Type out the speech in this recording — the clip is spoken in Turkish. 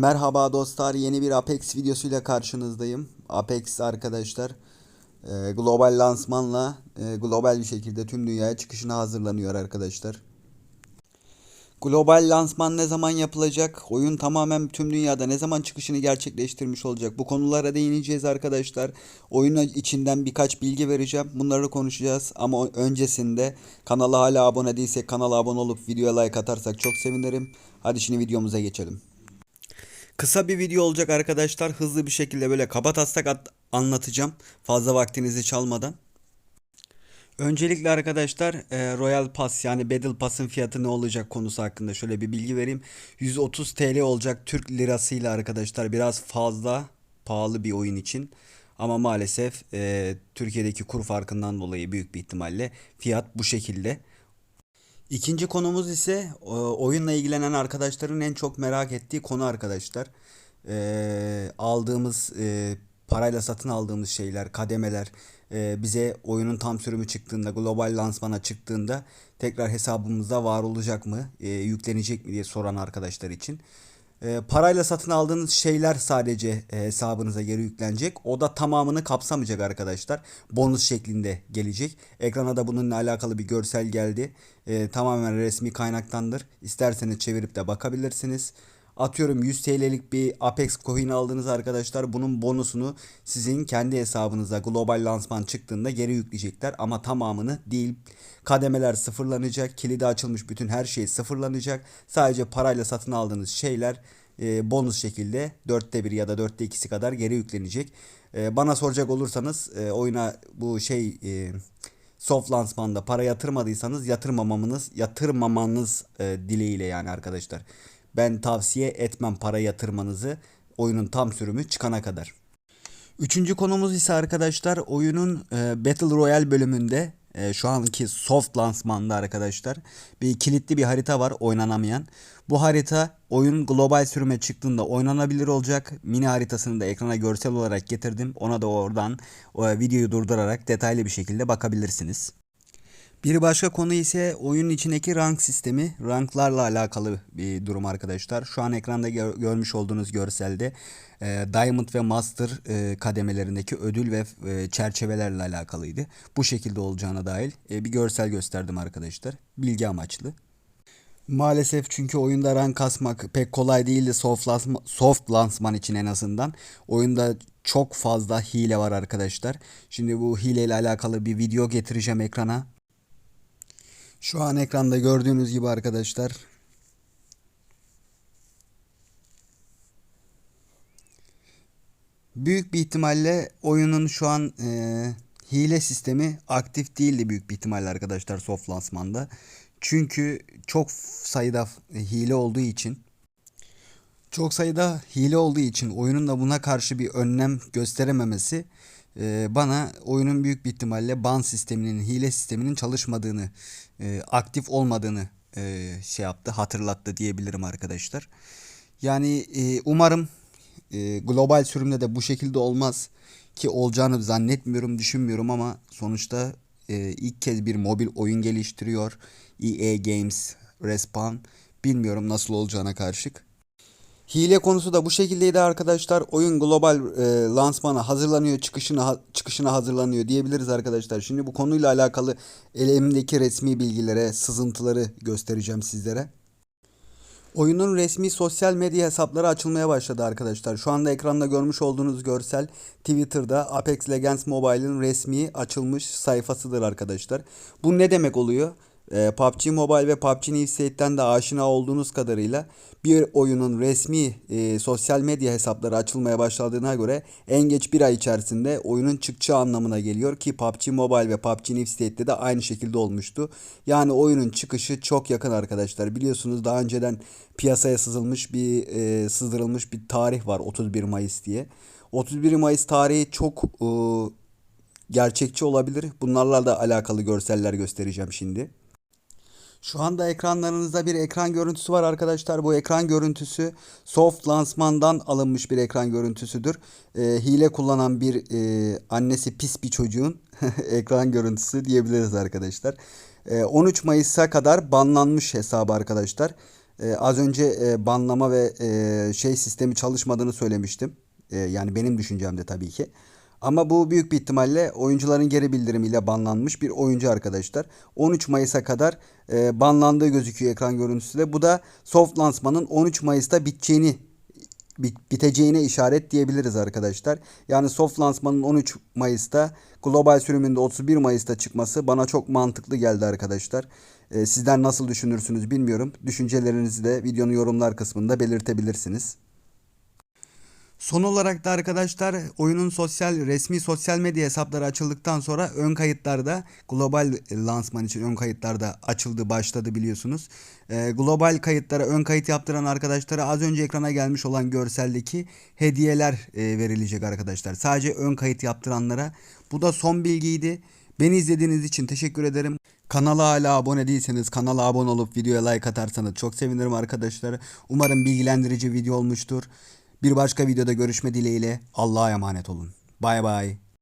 Merhaba dostlar, yeni bir Apex videosuyla karşınızdayım. Apex arkadaşlar e, global lansmanla e, global bir şekilde tüm dünyaya çıkışına hazırlanıyor arkadaşlar. Global lansman ne zaman yapılacak? Oyun tamamen tüm dünyada ne zaman çıkışını gerçekleştirmiş olacak? Bu konulara değineceğiz arkadaşlar. Oyunun içinden birkaç bilgi vereceğim. Bunları konuşacağız. Ama öncesinde kanala hala abone değilsek kanala abone olup videoya like atarsak çok sevinirim. Hadi şimdi videomuza geçelim. Kısa bir video olacak arkadaşlar. Hızlı bir şekilde böyle kaba taslak at- anlatacağım. Fazla vaktinizi çalmadan. Öncelikle arkadaşlar e, Royal Pass yani Battle Pass'ın fiyatı ne olacak konusu hakkında şöyle bir bilgi vereyim. 130 TL olacak Türk lirasıyla arkadaşlar biraz fazla pahalı bir oyun için. Ama maalesef e, Türkiye'deki kur farkından dolayı büyük bir ihtimalle fiyat bu şekilde. İkinci konumuz ise e, oyunla ilgilenen arkadaşların en çok merak ettiği konu arkadaşlar. E, aldığımız e, parayla satın aldığımız şeyler, kademeler e, bize oyunun tam sürümü çıktığında, global lansmana çıktığında tekrar hesabımıza var olacak mı, e, yüklenecek mi diye soran arkadaşlar için. E, parayla satın aldığınız şeyler sadece e, hesabınıza geri yüklenecek. O da tamamını kapsamayacak arkadaşlar. Bonus şeklinde gelecek. Ekrana da bununla alakalı bir görsel geldi. E, tamamen resmi kaynaktandır. İsterseniz çevirip de bakabilirsiniz. Atıyorum 100 TL'lik bir Apex coin aldınız arkadaşlar. Bunun bonusunu sizin kendi hesabınıza global lansman çıktığında geri yükleyecekler. Ama tamamını değil. Kademeler sıfırlanacak. Kilidi açılmış bütün her şey sıfırlanacak. Sadece parayla satın aldığınız şeyler e, bonus şekilde dörtte bir ya da dörtte ikisi kadar geri yüklenecek. E, bana soracak olursanız e, oyuna bu şey e, soft lansmanda para yatırmadıysanız yatırmamanız yatırmamanız e, dileğiyle yani arkadaşlar. Ben tavsiye etmem para yatırmanızı oyunun tam sürümü çıkana kadar. Üçüncü konumuz ise arkadaşlar oyunun e, Battle Royale bölümünde e, şu anki soft lansmanda arkadaşlar bir kilitli bir harita var oynanamayan. Bu harita oyun global sürüme çıktığında oynanabilir olacak. Mini haritasını da ekrana görsel olarak getirdim. Ona da oradan o, videoyu durdurarak detaylı bir şekilde bakabilirsiniz. Bir başka konu ise oyunun içindeki rank sistemi. Ranklarla alakalı bir durum arkadaşlar. Şu an ekranda gör- görmüş olduğunuz görselde e, Diamond ve Master e, kademelerindeki ödül ve e, çerçevelerle alakalıydı. Bu şekilde olacağına dair e, bir görsel gösterdim arkadaşlar. Bilgi amaçlı. Maalesef çünkü oyunda rank kasmak pek kolay değildi soft lansman, soft lansman için en azından. Oyunda çok fazla hile var arkadaşlar. Şimdi bu hileyle alakalı bir video getireceğim ekrana. Şu an ekranda gördüğünüz gibi arkadaşlar. Büyük bir ihtimalle oyunun şu an e, hile sistemi aktif değildi büyük bir ihtimalle arkadaşlar soft lansmanda. Çünkü çok sayıda hile olduğu için çok sayıda hile olduğu için oyunun da buna karşı bir önlem gösterememesi bana oyunun büyük bir ihtimalle ban sisteminin, hile sisteminin çalışmadığını, e, aktif olmadığını e, şey yaptı, hatırlattı diyebilirim arkadaşlar. Yani e, umarım global sürümde de bu şekilde olmaz ki olacağını zannetmiyorum, düşünmüyorum ama sonuçta ilk kez bir mobil oyun geliştiriyor. EA Games, Respawn. Bilmiyorum nasıl olacağına karşılık. Hile konusu da bu şekildeydi arkadaşlar. Oyun global e, lansmana hazırlanıyor, çıkışına çıkışına hazırlanıyor diyebiliriz arkadaşlar. Şimdi bu konuyla alakalı elimdeki resmi bilgilere, sızıntıları göstereceğim sizlere. Oyunun resmi sosyal medya hesapları açılmaya başladı arkadaşlar. Şu anda ekranda görmüş olduğunuz görsel Twitter'da Apex Legends Mobile'ın resmi açılmış sayfasıdır arkadaşlar. Bu ne demek oluyor? Ee, PUBG Mobile ve PUBG New de aşina olduğunuz kadarıyla bir oyunun resmi e, sosyal medya hesapları açılmaya başladığına göre en geç bir ay içerisinde oyunun çıkacağı anlamına geliyor ki PUBG Mobile ve PUBG New de aynı şekilde olmuştu. Yani oyunun çıkışı çok yakın arkadaşlar. Biliyorsunuz daha önceden piyasaya sızılmış bir e, sızdırılmış bir tarih var 31 Mayıs diye. 31 Mayıs tarihi çok e, gerçekçi olabilir. Bunlarla da alakalı görseller göstereceğim şimdi. Şu anda ekranlarınızda bir ekran görüntüsü var arkadaşlar. Bu ekran görüntüsü soft lansmandan alınmış bir ekran görüntüsüdür. Ee, hile kullanan bir e, annesi pis bir çocuğun ekran görüntüsü diyebiliriz arkadaşlar. Ee, 13 Mayıs'a kadar banlanmış hesabı arkadaşlar. Ee, az önce e, banlama ve e, şey sistemi çalışmadığını söylemiştim. E, yani benim düşüncemde tabii ki. Ama bu büyük bir ihtimalle oyuncuların geri bildirimiyle banlanmış bir oyuncu arkadaşlar. 13 Mayıs'a kadar e, banlandığı gözüküyor ekran görüntüsü de. Bu da soft lansmanın 13 Mayıs'ta biteceğini bit- biteceğine işaret diyebiliriz arkadaşlar. Yani soft lansmanın 13 Mayıs'ta global sürümünde 31 Mayıs'ta çıkması bana çok mantıklı geldi arkadaşlar. Ee, sizler nasıl düşünürsünüz bilmiyorum. Düşüncelerinizi de videonun yorumlar kısmında belirtebilirsiniz. Son olarak da arkadaşlar oyunun sosyal resmi sosyal medya hesapları açıldıktan sonra ön kayıtlarda global lansman için ön kayıtlarda açıldı başladı biliyorsunuz. Ee, global kayıtlara ön kayıt yaptıran arkadaşlara az önce ekrana gelmiş olan görseldeki hediyeler e, verilecek arkadaşlar. Sadece ön kayıt yaptıranlara. Bu da son bilgiydi. Beni izlediğiniz için teşekkür ederim. Kanala hala abone değilseniz kanala abone olup videoya like atarsanız çok sevinirim arkadaşlar. Umarım bilgilendirici video olmuştur. Bir başka videoda görüşme dileğiyle Allah'a emanet olun. Bay bay.